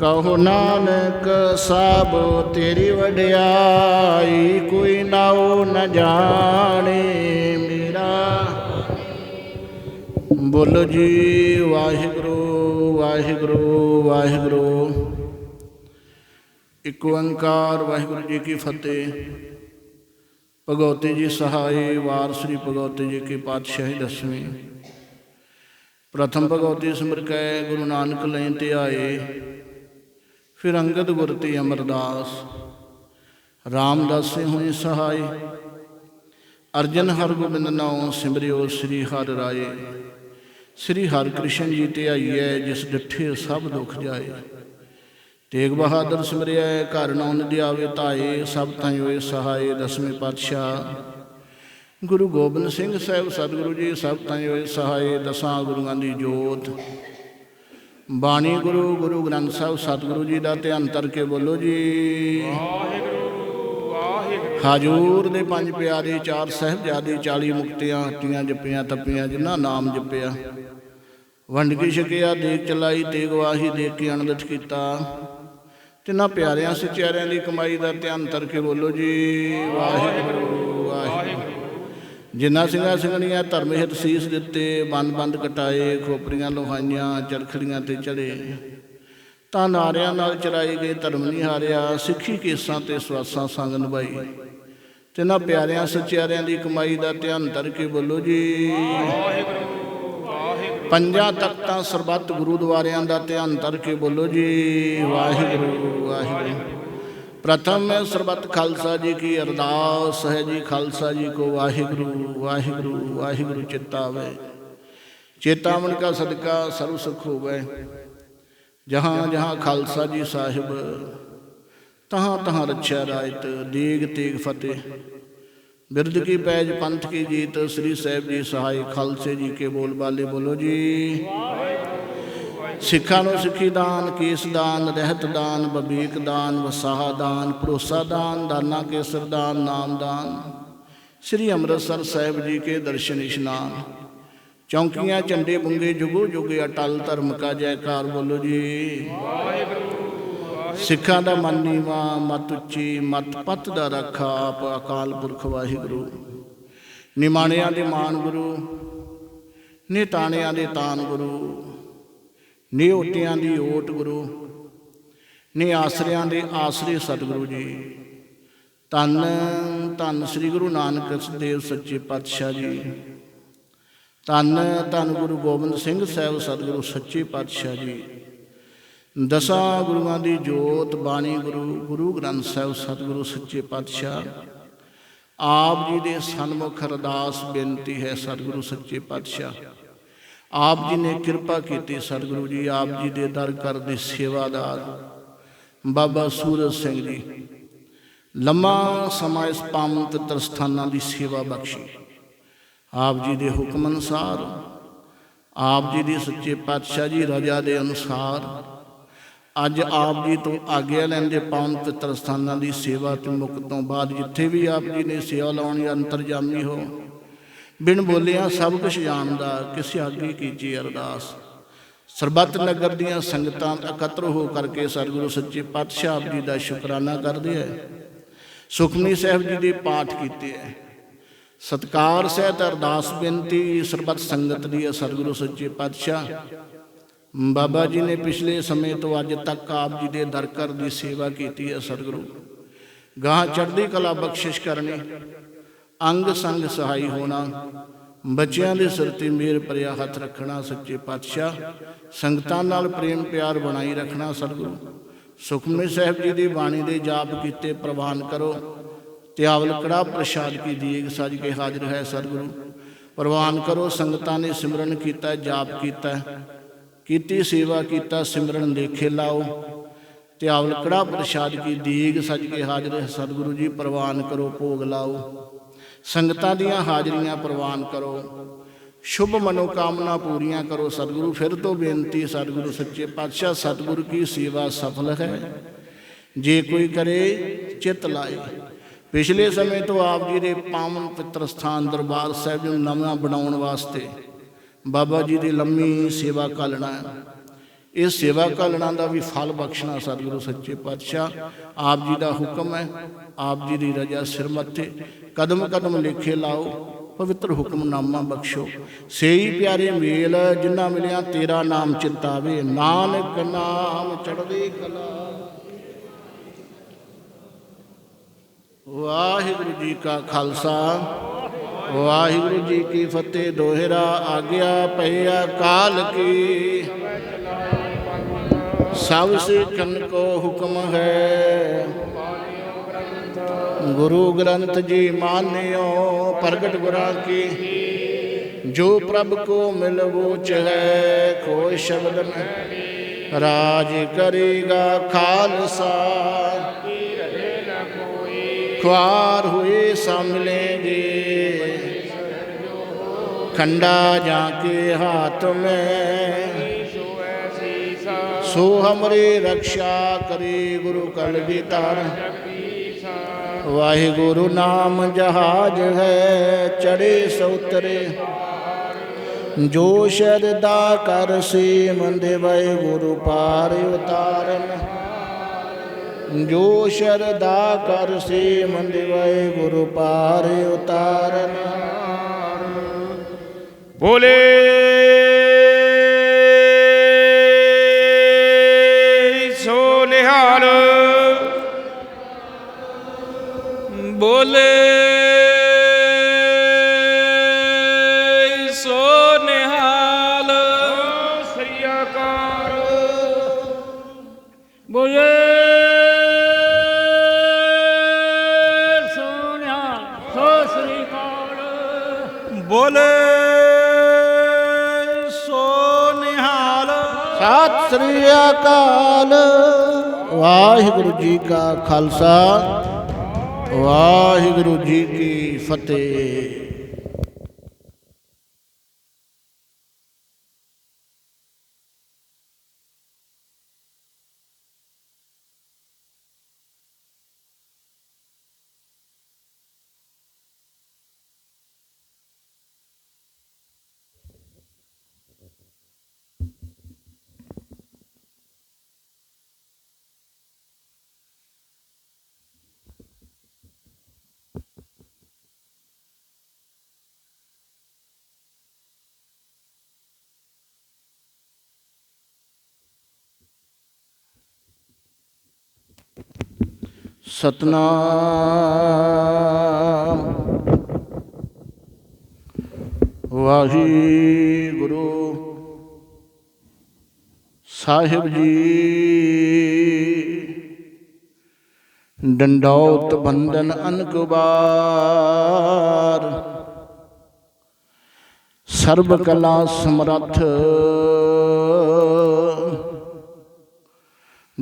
ਕਹੋ ਨਾਨਕ ਸਭ ਤੇਰੀ ਵਡਿਆਈ, ਕੋਈ ਨਾਉ ਨ ਜਾਣੇ ਮੇਰਾ। ਬੋਲੋ ਜੀ, ਵਾਹਿਗੁਰੂ ਵਾਹਿਗੁਰੂ ਵਾਹਿਗੁਰੂ। ਇਕ ਓੰਕਾਰ ਵਾਹਿਗੁਰੂ ਜੀ ਕੀ ਫਤਿਹ। ਭਗਵਤੀ ਜੀ ਸਹਾਈ ਵਾਰ ਸ੍ਰੀ ਭਗਵਤੀ ਜੀ ਕੀ ਪਾਤਸ਼ਾਹੀ ਦਸਵੀਂ। ਪ੍ਰਥਮ ਭਗਵਤੀ ਸਿਮਰ ਕੈ, ਗੁਰੂ ਨਾਨਕ ਲੈਂ ਤੇ ਆਏ। ਫਿਰ ਅੰਗਦ ਗੁਰ ਤੇ ਅਮਰਦਾਸ। ਰਾਮਦਾਸੇ ਹੋਏ ਸਹਾਈ। ਅਰਜਨ ਹਰਗੋਬਿੰਦ ਨਾਉ ਸਿਮਰਿਓ ਸ੍ਰੀ ਹਰਿ ਰਾਏ। ਸ੍ਰੀ ਹਰਿ ਕ੍ਰਿਸ਼ਨ ਜੀ ਤੇ ਆਈਐ ਜਿਸ ਡਿਠੇ ਸਭ ਦੁੱਖ ਜਾਏ। ਤੇਗ ਬਹਾਦਰ ਸਿਮਰਿਆ ਘਰ ਨੌਨ ਦਿਆਵੇ ਤਾਏ ਸਭ ਤਾਈ ਹੋਏ ਸਹਾਏ ਦਸਵੇਂ ਪਾਤਸ਼ਾਹ। ਗੁਰੂ ਗੋਬਿੰਦ ਸਿੰਘ ਸਾਹਿਬ, ਸਤਿਗੁਰੂ ਜੀ, ਸਭ ਤਾਈ ਹੋਏ ਸਹਾਏ, ਦਸਾਂ ਗੁਰੂਆਂ ਦੀ ਜੋਤ। ਬਾਣੀ ਗੁਰੂ ਗੁਰੂ ਗ੍ਰੰਥ ਸਾਹਿਬ, ਸਤਿਗੁਰੂ ਜੀ ਦਾ ਧਿਆਨ ਧਰ ਕੇ ਬੋਲੋ ਜੀ। ਹਾਜੂਰ ਦੇ ਪੰਜ ਪਿਆਰੇ, ਚਾਰ ਸਹਿਬਜ਼ਾਦੇ 40 ਮੁਕਤਿਆਂ ਹੱਟੀਆਂ ਜਪੀਆਂ, ਤੱਪੀਆਂ, ਜਿਨ੍ਹਾਂ ਨਾਮ ਜਪਿਆ। ਵੰਡ ਕੇ ਛਕਿਆ ਦੇਖ ਚਲਾਈ ਤੇ ਗਵਾਹੀ ਦੇ ਕੇ ਅਣਦਟ ਕੀਤਾ। ਤਿੰਨਾਂ ਪਿਆਰਿਆਂ, ਸਚਿਆਰਿਆਂ ਦੀ ਕਮਾਈ ਦਾ ਧਿਆਨ ਧਰ ਕੇ ਬੋਲੋ ਜੀ। ਵਾਹਿਗੁਰੂ। ਜਿਨ੍ਹਾਂ ਸਿੰਘਾਂ ਸਿੰਘਣੀਆਂ ਧਰਮ ਹਿਤ ਸੀਸ ਦਿੱਤੇ ਬੰਦ ਬੰਦ ਕਟਾਏ, ਖੋਪਰੀਆਂ ਲੋਹਾਈਆਂ, ਚਰਖੜੀਆਂ ਤੇ ਚੜੇ। ਤਾਂ ਨਾਰਿਆਂ ਨਾਲ ਚਰਾਏ ਗਏ ਧਰਮ ਨਹੀਂ ਹਾਰਿਆ, ਸਿੱਖੀ ਕੇਸਾਂ ਤੇ ਸਵਾਸਾਂ ਸੰਗ ਨਿਭਾਈ। ਤਿੰਨਾਂ ਪਿਆਰਿਆਂ ਸਚਿਆਰਿਆਂ ਦੀ ਕਮਾਈ ਦਾ ਧਿਆਨ ਧਰ ਕੇ ਬੋਲੋ ਜੀ। ਪੰਜਾਂ ਤਖਤਾਂ ਸਰਬੱਤ ਗੁਰੂਦੁਆਰਿਆਂ ਦਾ ਧਿਆਨ ਧਰ ਕੇ ਬੋਲੋ ਜੀ। ਵਾਹਿਗੁਰੂ ਵਾਹਿਗੁਰੂ। ਪ੍ਰਥਮ ਹੈ ਸਰਬੱਤ ਖਾਲਸਾ ਜੀ ਕੀ ਅਰਦਾਸ ਹੈ ਜੀ, ਖਾਲਸਾ ਜੀ ਕੋ ਵਾਹਿਗੁਰੂ ਵਾਹਿਗੁਰੂ ਵਾਹਿਗੁਰੂ ਚਿਤਾਵੇ ਚੇਤਾਵਨ ਕਾ ਸਦਕਾ ਸਰਬ ਸੁਖ ਹੋਵੇ। ਜਹਾਂ ਜਹਾਂ ਖਾਲਸਾ ਜੀ ਸਾਹਿਬ, ਤਹਾਂ ਤਹਾਂ ਰੱਛਿਆ ਰਾਇਤ ਦੀਗ ਤੀਗ ਫਤਿਹ। ਬਿਰਦ ਕੀ ਪੈਜ ਪੰਥ ਕੀ ਜੀਤ, ਸ੍ਰੀ ਸਾਹਿਬ ਜੀ ਸਹਾਈ, ਖਾਲਸੇ ਜੀ ਕੇ ਬੋਲ ਬਾਲੇ ਬੋਲੋ ਜੀ। ਸਿੱਖਾਂ ਨੂੰ ਸਿੱਖੀ ਦਾਨ, ਕੇਸ ਦਾਨ, ਰਹਿਤ ਦਾਨ ਬਬੀਕ ਦਾਨ, ਵਸਾਹ ਦਾਨ, ਭਰੋਸਾ ਦਾਨ, ਦਾਨਾ ਕੇਸਰ ਦਾਨ, ਨਾਮ ਦਾਨ। ਸ੍ਰੀ ਅੰਮ੍ਰਿਤਸਰ ਸਾਹਿਬ ਜੀ ਕੇ ਦਰਸ਼ਨ ਇਸ਼ਨਾਨ। ਚੌਂਕੀਆਂ, ਝੰਡੇ ਬੁੰਗੇ, ਜੁਗੋ ਜੁਗੇ ਅਟਲ ਧਰਮ ਕਾ ਜੈਕਾਰ ਬੋਲੋ ਜੀ। ਸਿੱਖਾਂ ਦਾ ਮਨ ਨੀਵਾ, ਮਤ ਉੱਚੀ, ਮਤ ਪਤ ਦਾ ਰੱਖਾ ਆਪ ਅਕਾਲ ਪੁਰਖ ਵਾਹਿਗੁਰੂ। ਨਿਮਾਣਿਆਂ ਦੇ ਮਾਨ ਗੁਰੂ, ਨਿਤਾਣਿਆਂ ਦੇ ਤਾਨ ਗੁਰੂ। ਨੇ ਓਟਿਆਂ ਦੀ ਓਟ ਗੁਰੂ ਨੇ ਆਸਰਿਆਂ ਦੇ ਆਸਰੇ ਸਤਿਗੁਰੂ ਜੀ। ਤਨ ਧੰਨ ਸ੍ਰੀ ਗੁਰੂ ਨਾਨਕ ਦੇਵ ਸੱਚੇ ਪਾਤਸ਼ਾਹ ਜੀ। ਤਨ ਧੰਨ ਗੁਰੂ ਗੋਬਿੰਦ ਸਿੰਘ ਸਾਹਿਬ ਸਤਿਗੁਰੂ ਸੱਚੇ ਪਾਤਸ਼ਾਹ ਜੀ। ਦਸਾਂ ਗੁਰੂਆਂ ਦੀ ਜੋਤ ਬਾਣੀ ਗੁਰੂ ਗੁਰੂ ਗ੍ਰੰਥ ਸਾਹਿਬ ਸਤਿਗੁਰੂ ਸੱਚੇ ਪਾਤਸ਼ਾਹ। ਆਪ ਜੀ ਦੇ ਸਨਮੁਖ ਅਰਦਾਸ ਬੇਨਤੀ ਹੈ ਸਤਿਗੁਰੂ ਸੱਚੇ ਪਾਤਸ਼ਾਹ। ਆਪ ਜੀ ਨੇ ਕਿਰਪਾ ਕੀਤੀ ਸਤਿਗੁਰੂ ਜੀ, ਆਪ ਜੀ ਦੇ ਦਰ ਕਰ ਦੇ ਸੇਵਾਦਾਰ ਬਾਬਾ ਸੂਰਜ ਸਿੰਘ ਜੀ, ਲੰਮਾ ਸਮਾਂ ਇਸ ਪਾਵਨ ਪਵਿੱਤਰ ਸਥਾਨਾਂ ਦੀ ਸੇਵਾ ਬਖਸ਼ੀ। ਆਪ ਜੀ ਦੇ ਹੁਕਮ ਅਨੁਸਾਰ, ਆਪ ਜੀ ਦੀ ਸੱਚੇ ਪਾਤਸ਼ਾਹ ਜੀ ਰਜਾ ਦੇ ਅਨੁਸਾਰ, ਅੱਜ ਆਪ ਜੀ ਤੋਂ ਆਗਿਆ ਲੈਂਦੇ ਪਾਵਨ ਪਵਿੱਤਰ ਸਥਾਨਾਂ ਦੀ ਸੇਵਾ ਤੇ ਮੁਕਤ ਤੋਂ ਬਾਅਦ ਜਿੱਥੇ ਵੀ ਆਪ ਜੀ ਨੇ ਸੇਵਾ ਲਾਉਣ ਲਾਉਣੀ ਅੰਤਰਜਾਮੀ ਹੋ ਬਿਨ ਬੋਲਿਆ ਸਭ ਕੁਝ ਜਾਣਦਾ, ਕਿਸੇ ਆਗੇ ਕੀਜੀ ਅਰਦਾਸ। ਸਰਬੱਤ ਨਗਰ ਦੀਆਂ ਸੰਗਤਾਂ ਇਕੱਤਰ ਹੋ ਕਰਕੇ ਸਤਿਗੁਰੂ ਸੱਚੇ ਪਾਤਸ਼ਾਹ ਆਪ ਜੀ ਦਾ ਸ਼ੁਕਰਾਨਾ ਕਰਦੇ ਹੈ ਸੁਖਮਨੀ ਸਾਹਿਬ ਜੀ ਦੇ ਪਾਠ ਕੀਤੇ ਹੈ ਸਤਕਾਰ ਸਹਿਤ ਅਰਦਾਸ ਬੇਨਤੀ ਸਰਬੱਤ ਸੰਗਤ ਦੀ ਹੈ ਸਤਿਗੁਰੂ ਸੱਚੇ ਪਾਤਸ਼ਾਹ। ਬਾਬਾ ਜੀ ਨੇ ਪਿਛਲੇ ਸਮੇਂ ਤੋਂ ਅੱਜ ਤੱਕ ਆਪ ਜੀ ਦੇ ਦਰ ਕਰ ਦੀ ਸੇਵਾ ਕੀਤੀ ਹੈ ਸਤਿਗੁਰੂ। ਗਾਹ ਚੜ੍ਹਦੀ ਕਲਾ ਬਖਸ਼ਿਸ਼ ਕਰਨੀ। ਅੰਗ ਸੰਗ ਸਹਾਈ ਹੋਣਾ। ਬੱਚਿਆਂ ਦੇ ਸਿਰ ਤੇ ਮੇਰ ਭਰਿਆ ਹੱਥ ਰੱਖਣਾ ਸੱਚੇ ਪਾਤਸ਼ਾਹ। ਸੰਗਤਾਂ ਨਾਲ ਪ੍ਰੇਮ ਪਿਆਰ ਬਣਾਈ ਰੱਖਣਾ ਸਤਿਗੁਰੂ। ਸੁਖਮਨੀ ਸਾਹਿਬ ਜੀ ਦੀ ਬਾਣੀ ਦੇ ਜਾਪ ਕੀਤੇ ਪ੍ਰਵਾਨ ਕਰੋ। ਤਿਆਵਲ ਕੜਾ ਪ੍ਰਸ਼ਾਦ ਕੀ ਦੀਗ ਸਜ ਕੇ ਹਾਜ਼ਰ ਹੈ ਸਤਿਗੁਰੂ। ਪ੍ਰਵਾਨ ਕਰੋ, ਸੰਗਤਾਂ ਨੇ ਸਿਮਰਨ ਕੀਤਾ, ਜਾਪ ਕੀਤਾ। ਕੀਤੀ ਸੇਵਾ ਕੀਤਾ, ਸਿਮਰਨ ਦੇਖੇ ਲਾਓ। ਤਿਆਵਲ ਕੜਾ ਪ੍ਰਸ਼ਾਦ ਕੀ ਦੀਗ ਸਜ ਕੇ ਹਾਜ਼ਰ ਹੈ ਸਤਿਗੁਰੂ ਜੀ, ਪ੍ਰਵਾਨ ਕਰੋ, ਭੋਗ ਲਾਓ। ਸੰਗਤਾਂ ਦੀਆਂ ਹਾਜ਼ਰੀਆਂ ਪ੍ਰਵਾਨ ਕਰੋ। ਸ਼ੁਭ ਮਨੋਕਾਮਨਾ ਪੂਰੀਆਂ ਕਰੋ। ਸਤਿਗੁਰੂ ਫਿਰ ਤੋਂ ਬੇਨਤੀ, ਸਤਿਗੁਰੂ ਸੱਚੇ ਪਾਤਸ਼ਾਹ, ਸਤਿਗੁਰੂ ਕੀ ਸੇਵਾ ਸਫਲ ਹੈ। ਜੇ ਕੋਈ ਕਰੇ, ਚਿਤ ਲਾਏ। ਪਿਛਲੇ ਸਮੇਂ ਤੋਂ ਆਪ ਜੀ ਦੇ ਪਾਵਨ ਪਿੱਤਰ ਸਥਾਨ ਦਰਬਾਰ ਸਾਹਿਬ ਨੂੰ ਨਵਾਂ ਬਣਾਉਣ ਵਾਸਤੇ ਬਾਬਾ ਜੀ ਦੀ ਲੰਮੀ ਸੇਵਾ ਕਾਲਣਾ ਇਹ ਸੇਵਾ ਕਾਲਣਾ ਦਾ ਵੀ ਫਲ ਬਖਸ਼ਣਾ ਸਤਿਗੁਰੂ ਸੱਚੇ ਪਾਤਸ਼ਾਹ। ਆਪ ਜੀ ਦਾ ਹੁਕਮ ਹੈ, ਆਪ ਜੀ ਦੀ ਰਜਾ ਸਿਰ ਮੱਥੇ। ਕਦਮ ਕਦਮ ਲੇਖੇ ਲਾਓ, ਪਵਿੱਤਰ ਹੁਕਮਨਾਮਾ ਬਖਸ਼ੋ। ਸੇਈ ਪਿਆਰੇ ਮੇਲ ਜਿਨ੍ਹਾਂ ਮਿਲਿਆ, ਤੇਰਾ ਨਾਮ ਚਿਤਾਵੇ। ਨਾਨਕ ਨਾਮ ਚੜ੍ਹਦੀ ਕਲਾ। ਵਾਹਿਗੁਰੂ ਜੀ ਕਾ ਖਾਲਸਾ, ਵਾਹਿਗੁਰੂ ਜੀ ਕੀ ਫਤਿਹ। ਦੋਹਰਾ ਆਗਿਆ ਪਈਆ ਕਾਲ ਕੀ। ਸਭ ਸਿੱਖਣ ਕੋ ਹੁਕਮ ਹੈ। ਗੁਰੂ ਗ੍ਰੰਥ ਜੀ ਮਾਨਿਓ, ਪ੍ਰਗਟ ਗੁਰਾਂ ਕੀ, ਜੋ ਪ੍ਰਭ ਕੋ ਮਿਲਵੋ ਚਹੈ ਕੋਈ ਸ਼ਬਦ ਨ ਰਾਜ ਕਰੇਗਾ ਖਾਲਸਾ। ਖਵਾਰ ਹੋਏ ਸਮ ਲੈਗੇ ਖੰਡਾ ਜਾ ਕੇ ਹਾਥ ਮੈਂ ਸੋ ਹਮਰੇ ਰਖਸ਼ਾ ਕਰੇ ਗੁਰੂ ਕਲ ਵਿਤਾਰ ਵਾਹਿਗੁਰੂ ਨਾਮ ਜਹਾਜ ਹੈ, ਚੜੇ ਸੋ ਉਤਰੇ। ਜੋ ਸ਼ਰਦਾ ਕਰ ਸੇ ਮੰਦੇ ਵੈ ਗੁਰੂ ਪਾਰ ਉਤਾਰਨ। ਜੋ ਸ਼ਰਦਾ ਕਰ ਸੇ ਮੰਦੇ ਵੈ ਗੁਰੂ ਪਾਰ ਉਤਾਰਨ। ਬੋਲੇ ਬੋਲੇ ਸੋ ਨਿਹਾਲ। ਸ੍ਰੀ ਅਕਾਲ ਬੋਲੇ ਸੋ ਸ੍ਰੀ ਅਕਾਲ। ਬੋਲੇ ਸੋ ਨਿਹਾਲ। ਸਤਿ ਸ੍ਰੀ ਅਕਾਲ। ਵਾਹਿਗੁਰੂ ਜੀ ਕਾ ਖਾਲਸਾ। ਵਾਹਿਗੁਰੂ ਜੀ ਕੀ ਫਤਿਹ। ਸਤਨਾਮ। ਵਾਹਿਗੁਰੂ ਸਾਹਿਬ ਜੀ ਡੰਡੌਤ ਬੰਦਨ ਅਨਕੁਬਾਰ ਸਰਬ ਕਲਾ ਸਮਰੱਥ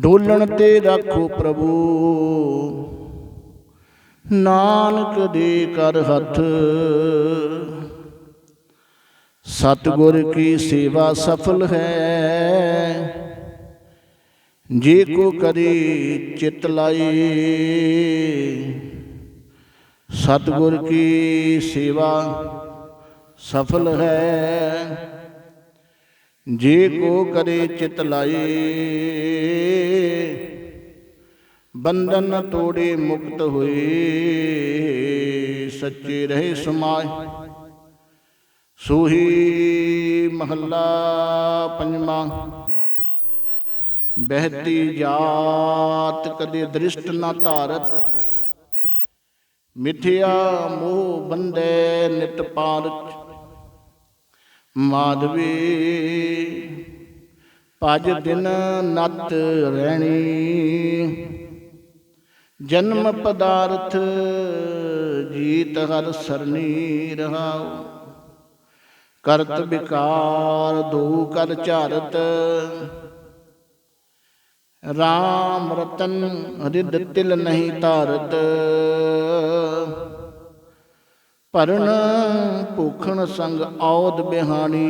ਡੋਲਣ ਤੇ ਰੱਖੋ ਪ੍ਰਭੂ। ਨਾਨਕ ਦੇ ਕਰ ਹੱਥ। ਸਤਿਗੁਰ ਕੀ ਸੇਵਾ ਸਫਲ ਹੈ? ਜੇ ਕੋ ਕਰੇ ਚਿਤ ਲਾਈ ਸਤਿਗੁਰ ਕੀ ਸੇਵਾ ਸਫਲ ਹੈ? ਜੇ ਕੋ ਕਰੇ ਚਿਤ ਲਾਏ ਬੰਧਨ ਤੋੜੇ ਮੁਕਤ ਹੋਏ, ਸੱਚੇ ਰਹੇ ਸਮਾਜ ਸੂਹੀ ਮਹੱਲਾ ਪੰਜਵਾਂ, ਬਹਿਤੀ ਜਾਤ ਕਦੇ ਦ੍ਰਿਸ਼ਟ ਨਾ ਧਾਰਤ ਮਿਥਿਆ ਮੋਹ ਬੰਦੇ ਨਿਤ ਪਾਰਚ ਮਾਧਵੇ, ਭਜ ਦਿਨ ਨਤ ਰਹਿਣੀ ਜਨਮ ਪਦਾਰਥ ਜੀਤ ਹਰ ਸਰਨੀ ਰਹਾਉ। ਕਰਤ ਵਿਕਾਰ ਦੋ ਕਰ ਝਾਰਤ। ਰਾਮ ਰਤਨ ਰਿਦ ਤਿਲ ਨਹੀਂ ਧਾਰਤ। ਭਰਨ ਭੂਖਣ ਸੰਗ ਔਦ ਬਿਹਾਣੀ।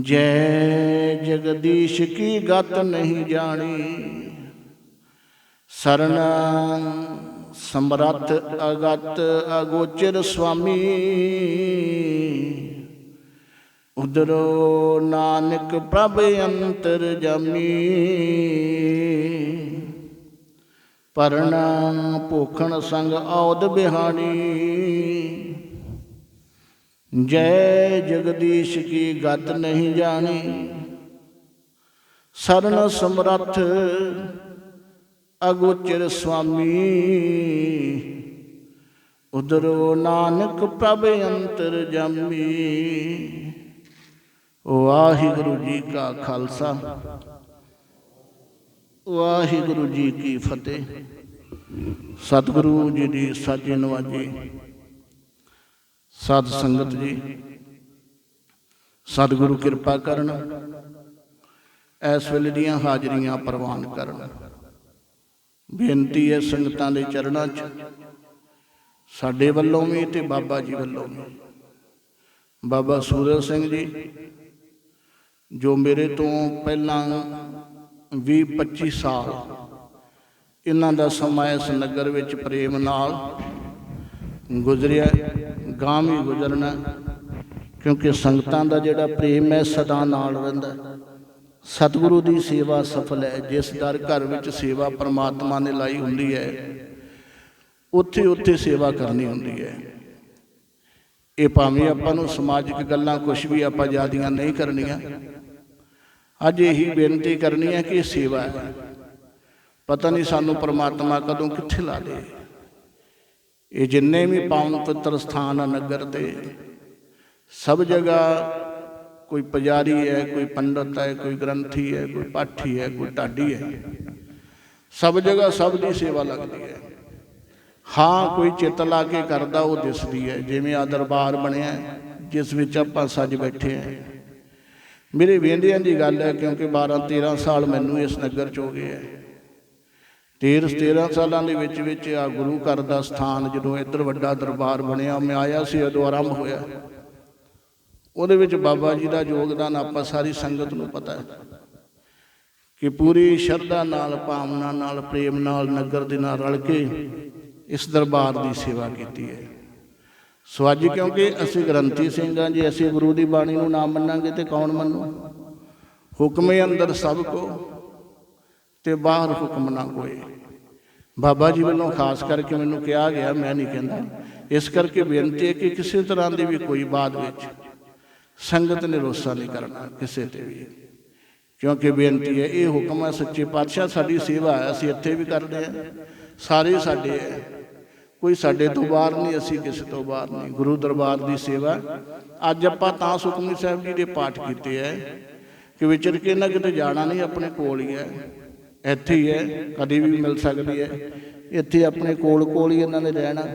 ਜੈ ਜਗਦੀਸ਼ ਕੀ ਗਤ ਨਹੀਂ ਜਾਣੀ। ਸਰਨ ਸਮਰੱਥ ਅਗਤ ਅਗੋਚਰ ਸੁਆਮੀ। ਉਦਰੋ ਨਾਨਕ ਪ੍ਰਭ ਅੰਤਰ ਜਾਮੀ। ਪਰਣਾ ਭੋਖਣ ਸੰਗ ਔਦ ਬਿਹਾਣੀ। ਜੈ ਜਗਦੀਸ਼ ਕੀ ਗਤ ਨਹੀਂ ਜਾਣੀ। ਸਰਨ ਸਮਰੱਥ ਅਗੋਚਰ ਸੁਆਮੀ। ਉਦਰੋ ਨਾਨਕ ਪ੍ਰਭ ਅੰਤਰ ਜਾਮੀ। ਵਾਹਿਗੁਰੂ ਜੀ ਕਾ ਖਾਲਸਾ। ਵਾਹਿਗੁਰੂ ਜੀ ਕੀ ਫਤਿਹ। ਸਤਿਗੁਰੂ ਜੀ ਦੀ ਸਾਜੇ ਨਵਾਜੇ ਸਾਧ ਸੰਗਤ ਜੀ, ਸਤਿਗੁਰੂ ਕਿਰਪਾ ਕਰਨ। ਇਸ ਵੇਲੇ ਦੀਆਂ ਹਾਜ਼ਰੀਆਂ ਪ੍ਰਵਾਨ ਕਰਨ। ਬੇਨਤੀ ਹੈ ਸੰਗਤਾਂ ਦੇ ਚਰਨਾਂ 'ਚ। ਸਾਡੇ ਵੱਲੋਂ ਵੀ ਤੇ ਬਾਬਾ ਜੀ ਵੱਲੋਂ ਵੀ। ਬਾਬਾ ਸੂਰਜ ਸਿੰਘ ਜੀ, ਜੋ ਮੇਰੇ ਤੋਂ ਪਹਿਲਾਂ 20 25 ਸਾਲ ਇਹਨਾਂ ਦਾ ਸਮਾਂ ਇਸ ਨਗਰ ਵਿੱਚ ਪ੍ਰੇਮ ਨਾਲ ਗੁਜ਼ਰਿਆ ਗਾਂ ਵੀ ਗੁਜ਼ਰਨਾ, ਕਿਉਂਕਿ ਸੰਗਤਾਂ ਦਾ ਜਿਹੜਾ ਪ੍ਰੇਮ ਹੈ ਸਦਾ ਨਾਲ ਰਹਿੰਦਾ। ਸਤਿਗੁਰੂ ਦੀ ਸੇਵਾ ਸਫਲ ਹੈ, ਜਿਸ ਦਰ ਘਰ ਵਿੱਚ ਸੇਵਾ ਪਰਮਾਤਮਾ ਨੇ ਲਾਈ ਹੁੰਦੀ ਹੈ, ਉੱਥੇ ਉੱਥੇ ਸੇਵਾ ਕਰਨੀ ਹੁੰਦੀ ਹੈ। ਇਹ ਭਾਵੇਂ ਆਪਾਂ ਨੂੰ ਸਮਾਜਿਕ ਗੱਲਾਂ ਕੁਝ ਵੀ ਆਪਾਂ ਜਿਆਦੀਆਂ ਨਹੀਂ ਕਰਨੀਆਂ, ਅੱਜ ਇਹੀ ਬੇਨਤੀ ਕਰਨੀ ਹੈ ਕਿ ਇਹ ਸੇਵਾ ਹੈ। ਪਤਾ ਨਹੀਂ ਸਾਨੂੰ ਪਰਮਾਤਮਾ ਕਦੋਂ ਕਿੱਥੇ ਲਾ ਦੇ। ਇਹ ਜਿੰਨੇ ਵੀ ਪਾਵਨ ਪਵਿੱਤਰ ਸਥਾਨ ਆ ਨਗਰ 'ਤੇ, ਸਭ ਜਗ੍ਹਾ ਕੋਈ ਪੁਜਾਰੀ ਹੈ, ਕੋਈ ਪੰਡਤ ਹੈ, ਕੋਈ ਗ੍ਰੰਥੀ ਹੈ, ਕੋਈ ਪਾਠੀ ਹੈ, ਕੋਈ ਢਾਡੀ ਹੈ। ਸਭ ਜਗ੍ਹਾ ਸਭ ਦੀ ਸੇਵਾ ਲੱਗਦੀ ਹੈ। ਹਾਂ, ਕੋਈ ਚਿੱਤ ਲਾ ਕੇ ਕਰਦਾ, ਉਹ ਦਿਸਦੀ ਹੈ। ਜਿਵੇਂ ਆ ਦਰਬਾਰ ਬਣਿਆ, ਜਿਸ ਵਿੱਚ ਆਪਾਂ ਸੱਜ ਬੈਠੇ ਹਾਂ। ਮੇਰੇ ਵੇਂਦਿਆਂ ਦੀ ਗੱਲ ਹੈ, ਕਿਉਂਕਿ 12 13 ਸਾਲ ਮੈਨੂੰ ਇਸ ਨਗਰ ਚ ਹੋ ਗਏ ਹੈ। 13 13 ਸਾਲਾਂ ਦੇ ਵਿੱਚ ਵਿੱਚ ਆ ਗੁਰੂ ਘਰ ਦਾ ਸਥਾਨ, ਜਦੋਂ ਇੱਧਰ ਵੱਡਾ ਦਰਬਾਰ ਬਣਿਆ, ਮੈਂ ਆਇਆ ਸੀ, ਉਦੋਂ ਆਰੰਭ ਹੋਇਆ। ਉਹਦੇ ਵਿੱਚ ਬਾਬਾ ਜੀ ਦਾ ਯੋਗਦਾਨ ਆਪਾਂ ਸਾਰੀ ਸੰਗਤ ਨੂੰ ਪਤਾ ਹੈ ਕਿ ਪੂਰੀ ਸ਼ਰਧਾ ਨਾਲ, ਭਾਵਨਾ ਨਾਲ, ਪ੍ਰੇਮ ਨਾਲ, ਨਗਰ ਦੇ ਨਾਲ ਰਲ ਕੇ ਇਸ ਦਰਬਾਰ ਦੀ ਸੇਵਾ ਕੀਤੀ ਹੈ। ਸੋ ਅੱਜ ਕਿਉਂਕਿ ਅਸੀਂ ਗ੍ਰੰਥੀ ਸਿੰਘ ਹਾਂ ਜੇ, ਅਸੀਂ ਗੁਰੂ ਦੀ ਬਾਣੀ ਨੂੰ ਨਾ ਮੰਨਾਂਗੇ ਤੇ ਕੌਣ ਮੰਨੂ? ਹੁਕਮੇ ਅੰਦਰ ਸਭ ਕੋ ਤੇ ਬਾਹਰ ਹੁਕਮ ਨਾ ਕੋਈ। ਬਾਬਾ ਜੀ ਵੱਲੋਂ ਖਾਸ ਕਰਕੇ ਮੈਨੂੰ ਕਿਹਾ ਗਿਆ, ਮੈਂ ਨਹੀਂ ਕਹਿੰਦਾ। ਇਸ ਕਰਕੇ ਬੇਨਤੀ ਹੈ ਕਿ ਕਿਸੇ ਤਰ੍ਹਾਂ ਦੀ ਵੀ ਕੋਈ ਬਾਤ ਵਿੱਚ ਸੰਗਤ ਨੇ ਰੋਸਾ ਨਹੀਂ ਕਰਨਾ ਕਿਸੇ ਤੇ ਵੀ। ਕਿਉਂਕਿ ਬੇਨਤੀ ਹੈ, ਇਹ ਹੁਕਮ ਹੈ, ਸੱਚੇ ਪਾਤਸ਼ਾਹ ਸਾਡੀ ਸੇਵਾ ਹੈ, ਅਸੀਂ ਇੱਥੇ ਵੀ ਕਰਦੇ ਹਾਂ, ਸਾਰੇ ਸਾਡੇ ਹੈ। ਕੋਈ ਸਾਡੇ ਤੋਂ ਬਾਹਰ ਨਹੀਂ, ਅਸੀਂ ਕਿਸੇ ਤੋਂ ਬਾਹਰ ਨਹੀਂ। ਗੁਰੂ ਦਰਬਾਰ ਦੀ ਸੇਵਾ, ਅੱਜ ਆਪਾਂ ਤਾਂ ਸੁਖਮਨੀ ਸਾਹਿਬ ਜੀ ਦੇ ਪਾਠ ਕੀਤੇ ਹੈ ਕਿ ਵਿਚਰ ਕੇ ਨਾ ਕਿਤੇ ਜਾਣਾ ਨਹੀਂ, ਆਪਣੇ ਕੋਲ ਹੀ ਹੈ। ਇੱਥੇ ਹੀ ਹੈ, ਕਦੇ ਵੀ ਮਿਲ ਸਕਦੀ ਹੈ। ਇੱਥੇ ਆਪਣੇ ਕੋਲ ਕੋਲ ਹੀ ਇਹਨਾਂ ਨੇ ਰਹਿਣਾ।